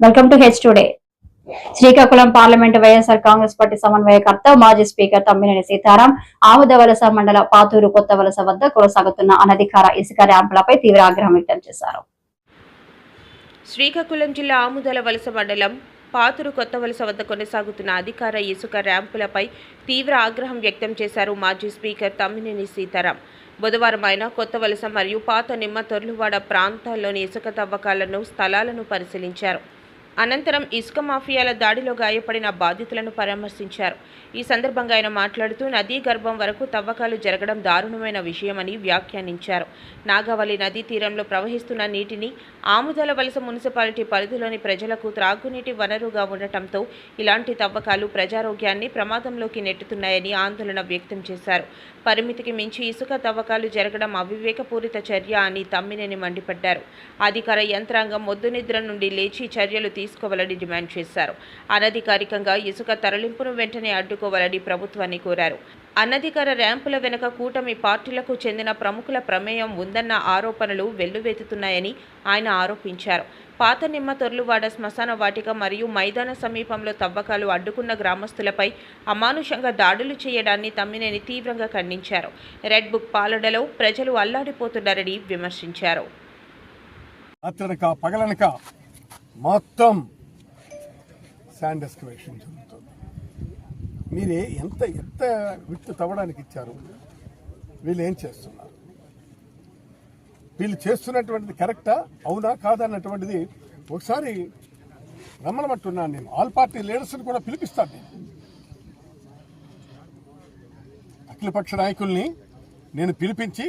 Welcome to H today Srikakulam parliament Y S R Congress party సమన్వయకర్త మాజీ speaker Tammineni Sitaram ఆముద వలస మండల పాతూరు కొత్త వలస వద్ద కొనసాగుతున్న అనధికార ఇసుక ర్యాంపులపై తీవ్ర ఆగ్రహం వ్యక్తం చేశారు. శ్రీకాకుళం జిల్లా ఆముదల వలస మండలం పాతురు కొత్త వలస వద్ద కొనసాగుతున్న అధికార ఇసుక ర్యాంపులపై తీవ్ర ఆగ్రహం వ్యక్తం చేశారు మాజీ స్పీకర్ తమ్మినేని సీతారాం. బుధవారం ఆయన కొత్త వలస మరియు పాత నిమ్మ తొర్లువాడ ప్రాంతాల్లోని ఇసుక తవ్వకాలను స్థలాలను పరిశీలించారు. అనంతరం ఇసుక మాఫియాల దాడిలో గాయపడిన బాధితులను పరామర్శించారు. ఈ సందర్భంగా ఆయన మాట్లాడుతూ నదీ గర్భం వరకు తవ్వకాలు జరగడం దారుణమైన విషయమని వ్యాఖ్యానించారు. నాగావళి నదీ తీరంలో ప్రవహిస్తున్న నీటిని ఆముదల వలస మున్సిపాలిటీ పరిధిలోని ప్రజలకు త్రాగునీటి వనరుగా ఉండటంతో ఇలాంటి తవ్వకాలు ప్రజారోగ్యాన్ని ప్రమాదంలోకి నెట్టుతున్నాయని ఆందోళన వ్యక్తం చేశారు. పరిమితికి మించి ఇసుక తవ్వకాలు జరగడం అవివేకపూరిత చర్య అని తమ్మినేని మండిపడ్డారు. అధికార యంత్రాంగం మొద్దు నిద్ర నుండి లేచి చర్యలు తీసుకోవాలని డిమాండ్ చేశారు. అనధికారికంగా ఇసుక తరలింపును వెంటనే అడ్డుకోవాలని ప్రభుత్వాన్ని కోరారు. అనధికార ర్యాంపుల వెనుక కూటమి పార్టీలకు చెందిన ప్రముఖుల ప్రమేయం ఉందన్న ఆరోపణలు వెల్లువెత్తుతున్నాయని ఆయన ఆరోపించారు. పాత నిమ్మ తొర్లువాడ శ్మశాన వాటిక మరియు మైదాన సమీపంలో తవ్వకాలు అడ్డుకున్న గ్రామస్తులపై అమానుషంగా దాడులు చేయడాన్ని తమ్మినేని తీవ్రంగా ఖండించారు. రెడ్ బుక్ పాలడలో ప్రజలు అల్లాడిపోతున్నారని విమర్శించారు. రాత్రనక పగలనక మొత్తం శాండ్ ఎస్కవేషన్ జరుగుతుంది. మీరే ఎంత ఎంత విత్తు తవ్వడానికి ఇచ్చారు? వీళ్ళు ఏం చేస్తున్నారు? వీళ్ళు చేస్తున్నటువంటిది కరెక్టా అవునా? కాదా? అన్నటువంటిది ఒకసారి రమ్మనమంటున్నాను నేను. ఆల్ పార్టీ లీడర్స్ని కూడా పిలిపిస్తాను నేను. అఖిలపక్ష నాయకుల్ని నేను పిలిపించి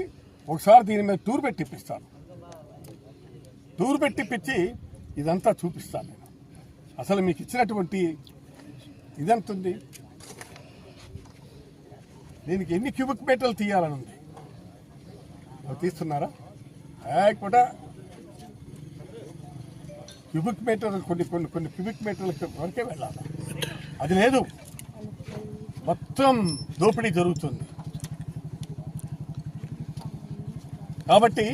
ఒకసారి దీని మీద టూర్ పెట్టిప్పిస్తాను. టూర్ పెట్టిప్పించి ఇదంతా చూపిస్తాను నేను. అసలు మీకు ఇచ్చినటువంటి ఇదంతుంది? దీనికి ఎన్ని క్యూబిక్ మీటర్లు తీయాలని ఉంది? అవి తీస్తున్నారా? కూడా క్యూబిక్ మీటర్ కొన్ని కొన్ని కొన్ని క్యూబిక్ మీటర్ల వరకే వెళ్ళాలి. అది లేదు. మొత్తం దోపిడీ జరుగుతుంది. కాబట్టి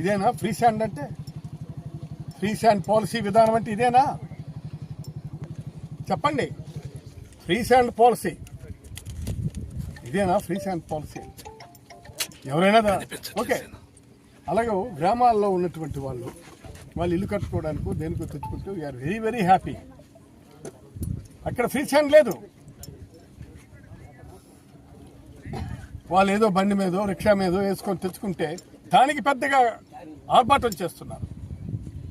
ఇదేనా ఫ్రీ శాండ్ అంటే? ఫ్రీ శాండ్ పాలసీ విధానం అంటే ఇదేనా? చెప్పండి. Free sand policy. ఇదేనా ఫ్రీ శాండ్ పాలసీ? ఎవరైనా ఓకే. అలాగే గ్రామాల్లో ఉన్నటువంటి వాళ్ళు వాళ్ళు ఇల్లు కట్టుకోవడానికి దేనికో తెచ్చుకుంటూ we are very very happy అక్కడ ఫ్రీ శాండ్ లేదు. వాళ్ళు ఏదో బండి మీదో రిక్షా మీదో వేసుకొని తెచ్చుకుంటే దానికి పెద్దగా ఆర్భాటం చేస్తున్నారు.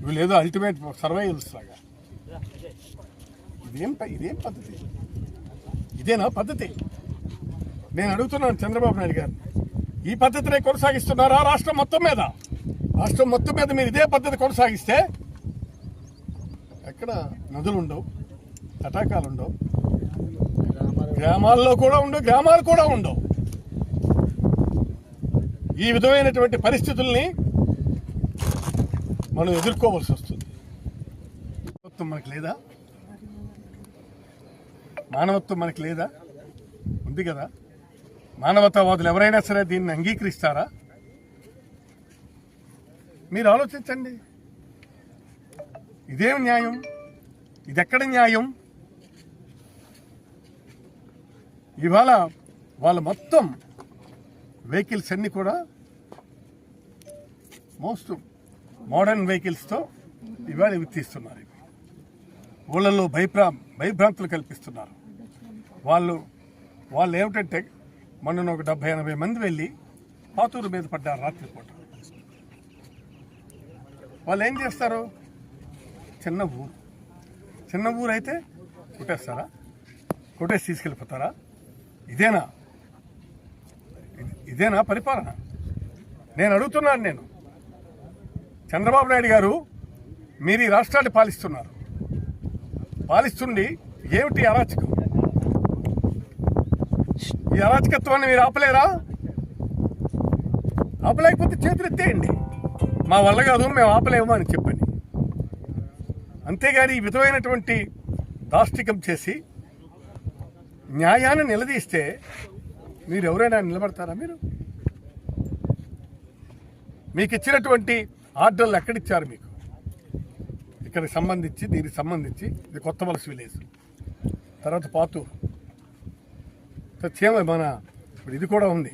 వీళ్ళు ఏదో అల్టిమేట్ సర్వైవల్స్ లాగా ఇదేం ఇదేం పద్ధతి? ఇదేనా పద్ధతి? నేను అడుగుతున్నాను చంద్రబాబు నాయుడు గారు ఈ పద్ధతినే కొనసాగిస్తున్నారా రాష్ట్రం మొత్తం మీద? రాష్ట్రం మొత్తం మీద మీరు ఇదే పద్ధతి కొనసాగిస్తే ఎక్కడ నదులు ఉండవు తటాకాలు ఉండవు గ్రామాల్లో కూడా ఉండవు గ్రామాలు కూడా ఉండవు. ఈ విధమైనటువంటి పరిస్థితుల్ని మనం ఎదుర్కోవాల్సి వస్తుంది. మానవత్వం మనకు లేదా? మానవత్వం మనకి లేదా? ఉంది కదా. మానవతావాదులు ఎవరైనా సరే దీన్ని అంగీకరిస్తారా? మీరు ఆలోచించండి. ఇదేం న్యాయం? ఇదెక్కడ న్యాయం? ఇవాళ వాళ్ళు మొత్తం వెహికల్స్ అన్నీ కూడా మోస్ట్ మోడర్న్ వెహికల్స్తో ఇవాళ విత్తిస్తున్నారు తీస్తున్నారు ఇవి. ఊళ్ళల్లో భయప్రా భయభ్రాంతులు కల్పిస్తున్నారు. వాళ్ళు వాళ్ళు ఏమిటంటే మొన్న ఒక డెబ్బై ఎనభై మంది వెళ్ళి పాతూరు మీద పడ్డారు రాత్రిపూట వాళ్ళు ఏం చేస్తారు? చిన్న ఊరు. చిన్న ఊరు అయితే కొట్టేస్తారా? కొట్టేసి తీసుకెళ్ళిపోతారా? ఇదేనా? ఇది- ఇదేనా పరిపాలన? నేను అడుగుతున్నాను నేను. చంద్రబాబు నాయుడు గారు మీరు ఈ రాష్ట్రాన్ని పాలిస్తున్నారు. పాలిస్తుండి ఏమిటి అరాచకం? ఈ అరాచకత్వాన్ని మీరు ఆపలేరా? ఆపలేకపోతే చేతులు ఎత్తేయండి. మా వల్ల కాదు మేము ఆపలేము అని చెప్పండి అంతేగాని ఈ విధమైనటువంటి దాష్టికం చేసి న్యాయాన్ని నిలదీస్తే మీరు ఎవరైనా నిలబడతారా మీరు? మీకు ఇచ్చినటువంటి ఆర్డర్లు ఎక్కడిచ్చారు మీకు? ఇక్కడికి సంబంధించి దీనికి సంబంధించి ఇది కొత్త వలస విలేజ్. తర్వాత పాతూరు. తర్వాత చీమ మన ఇప్పుడు ఇది కూడా ఉంది.